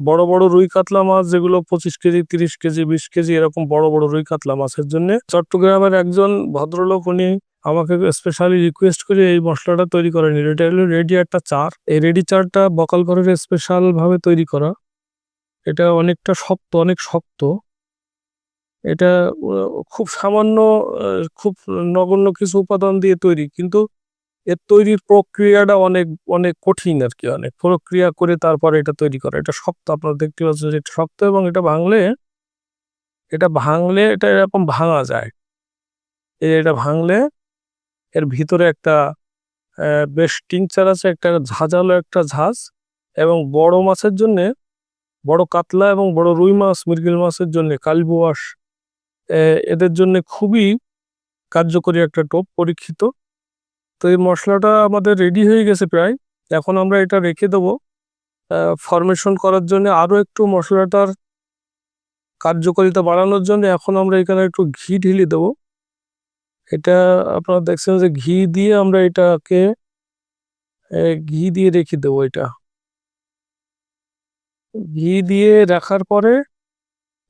বড় বড় রুই কাতলা মাছ যেগুলো পঁচিশ কেজি, তিরিশ কেজি, বিশ কেজি এরকম বড় বড় রুই কাতলা মাছের জন্য চট্টগ্রামের একজন ভদ্রলোক উনি আমাকে স্পেশালি রিকোয়েস্ট করে এই মশলাটা তৈরি করেন। এটা হলো রেডি একটা চার। এই রেডি চারটা বকালঘরের স্পেশাল ভাবে তৈরি করা। এটা অনেকটা শক্ত, অনেক শক্ত। এটা খুব সামান্য খুব নগণ্য কিছু উপাদান দিয়ে তৈরি। কিন্তু এর তৈরির প্রক্রিয়াটা অনেক অনেক কঠিন আর কি, অনেক প্রক্রিয়া করে তারপরে এটা তৈরি করা। এটা শক্ত, আপনারা দেখতে পাচ্ছেন যে শক্ত এবং এটা ভাঙলে এটা ভাঙলে এটা এরকম ভাঙা যায়। এটা ভাঙলে, এর ভিতরে একটা বেশ টিংচার আছে, একটা ঝাঁঝালো একটা ঝাঁজ এবং বড় মাছের জন্য, বড় কাতলা এবং বড় রুই মাছ, মৃগেল মাছের জন্য কালবোয়াস এদের জন্য খুবই কার্যকরী একটা টোপ পরীক্ষিত। তো এই মশলাটা আমাদের রেডি হয়ে গেছে প্রায়। এখন আমরা এটা রেখে দেবো। ফরমেশন করার জন্য আরও একটু মশলাটার কার্যকারিতা বাড়ানোর জন্য এখন আমরা এখানে একটু ঘি ঢেলে দেবো। এটা আপনারা দেখছেন যে ঘি দিয়ে আমরা এটাকে ঘি দিয়ে রেখে দেবো এটা। ঘি দিয়ে রাখার পরে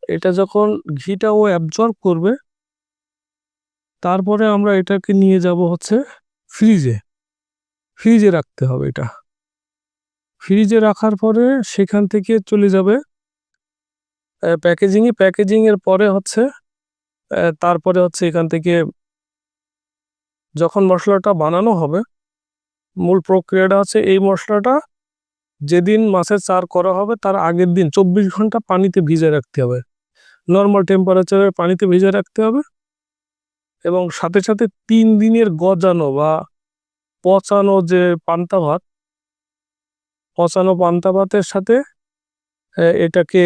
এটা যখন ঘিটা ও অ্যাবজর্ব করবে, তারপরে আমরা এটাকে নিয়ে যাব হচ্ছে ফ্রিজে ফ্রিজে রাখতে হবে এটা। ফ্রিজে রাখার পরে সেখান থেকে চলে যাবে প্যাকেজিংয়ে প্যাকেজিংয়ের পরে হচ্ছে তারপরে হচ্ছে এখান থেকে যখন মশলাটা বানানো হবে, মূল প্রক্রিয়াটা হচ্ছে এই মশলাটা যেদিন মাছের চার করা হবে, তার আগের দিন চব্বিশ ঘণ্টা পানিতে ভিজে রাখতে হবে। নর্মাল টেম্পারেচারে পানিতে ভিজে রাখতে হবে। এবং সাথে সাথে তিন দিনের গজানো বা পচানো যে পান্তা ভাত, পচানো পান্তা ভাতের সাথে এটাকে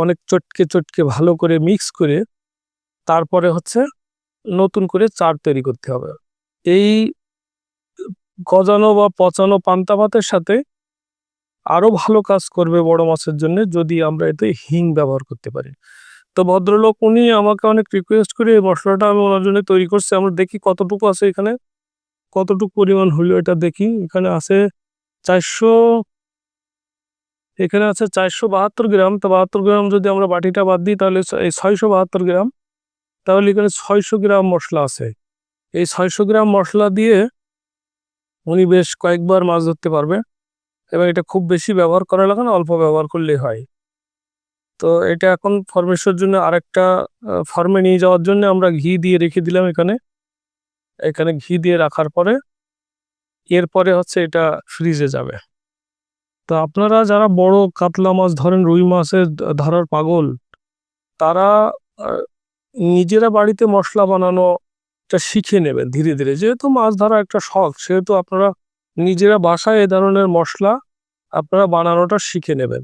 অনেক চটকে চটকে ভালো করে মিক্স করে তারপরে হচ্ছে নতুন করে চার তৈরি করতে হবে। এই গজানো বা পচানো পান্তা ভাতের সাথে আরও ভালো কাজ করবে বড় মাছের জন্য যদি আমরা এতে হিং ব্যবহার করতে পারি। তো ভদ্রলোক উনি আমাকে অনেক রিকোয়েস্ট করে এই মশলাটা আমি ওনার জন্য তৈরি করছি। আমরা দেখি কতটুকু আছে এখানে। কতটুকু পরিমাণ হলো এটা দেখি। এখানে আছে চারশো, এখানে আছে চারশো বাহাত্তর গ্রাম। তো বাহাত্তর গ্রাম যদি আমরা বাটিটা বাদ দিই তাহলে এই ছয়শো বাহাত্তর গ্রাম। তাহলে এখানে ছয়শো গ্রাম মশলা আছে। এই ছয়শো গ্রাম মশলা দিয়ে উনি বেশ কয়েকবার মাছ ধরতে পারবে। এবং এটা খুব বেশি ব্যবহার করা লাগে না, অল্প ব্যবহার করলেই হয়। তো এটা এখন ফরমেশনের জন্য আরেকটা ফর্মে নিয়ে যাওয়ার জন্য আমরা ঘি দিয়ে রেখে দিলাম এখানে। এখানে ঘি দিয়ে রাখার পরে, এরপরে হচ্ছে এটা ফ্রিজে যাবে। তো আপনারা যারা বড় কাতলা মাছ ধরেন, রুই মাছের ধরার পাগল, তারা নিজেরা বাড়িতে মশলা বানানো এটা শিখে নেবেন ধীরে ধীরে। যেহেতু মাছ ধরা একটা শখ, সেহেতু আপনারা নিজেরা বাসায় এ ধরনের মশলা আপনারা বানানোটা শিখে নেবেন।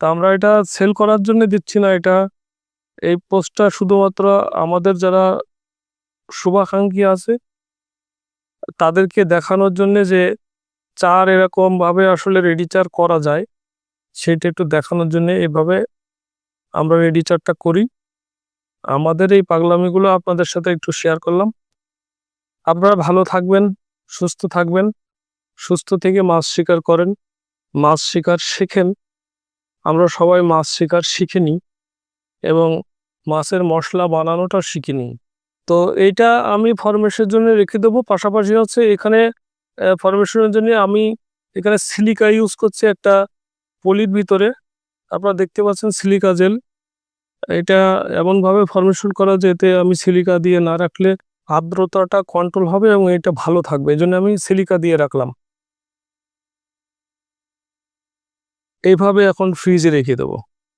তা আমরা এটা সেল করার জন্য দিচ্ছি না এটা। এই পোস্টটা শুধুমাত্র আমাদের যারা শুভাকাঙ্ক্ষী আছে, তাদেরকে দেখানোর জন্য যে চার এরকম ভাবে আসলে রেডি চার করা যায়, সেটা একটু দেখানোর জন্য এভাবে আমরা রেডি চারটা করি। আমাদের এই পাগলামিগুলো আপনাদের সাথে একটু শেয়ার করলাম। আপনারা ভালো থাকবেন, সুস্থ থাকবেন, সুস্থ থেকে মাছ শিকার করেন। মাছ শিকার শেখেন। আমরা সবাই মাছ শিকার শিখে নিই এবং মাছের মশলা বানানোটা শিখে নিই। তো এইটা আমি ফরমেশনের জন্য রেখে দেবো। পাশাপাশি হচ্ছে এখানে ফরমেশনের জন্য আমি এখানে সিলিকা ইউজ করছি একটা পলির ভিতরে। আপনারা দেখতে পাচ্ছেন সিলিকা জেল এটা এমনভাবে ফরমেশন করা যেতে আমি সিলিকা দিয়ে না রাখলে আর্দ্রতাটা কন্ট্রোল হবে এবং এটা ভালো থাকবে। এই জন্য আমি সিলিকা দিয়ে রাখলাম। এইভাবে এখন ফ্রিজে রেখে দেবো।